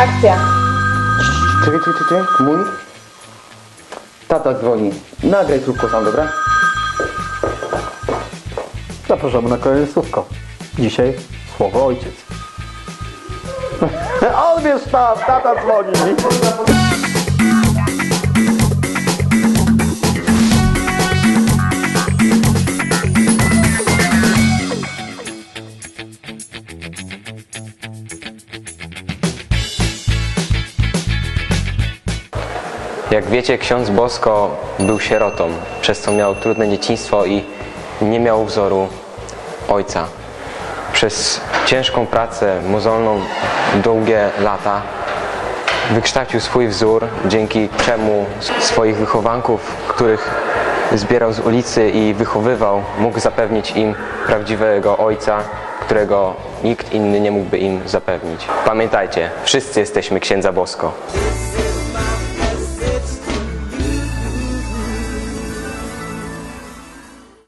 Akcja. Czekaj, czekaj, czekaj. Mój? Tata dzwoni. Nagraj krótko sam, dobra? Zapraszamy na kolejne słówko. Dzisiaj słowo ojciec. Odbierz tam, tata dzwoni. Jak wiecie, ksiądz Bosko był sierotą, przez co miał trudne dzieciństwo i nie miał wzoru ojca. Przez ciężką pracę mozolną, długie lata wykształcił swój wzór, dzięki czemu swoich wychowanków, których zbierał z ulicy i wychowywał, mógł zapewnić im prawdziwego ojca, którego nikt inny nie mógłby im zapewnić. Pamiętajcie, wszyscy jesteśmy księdza Bosko.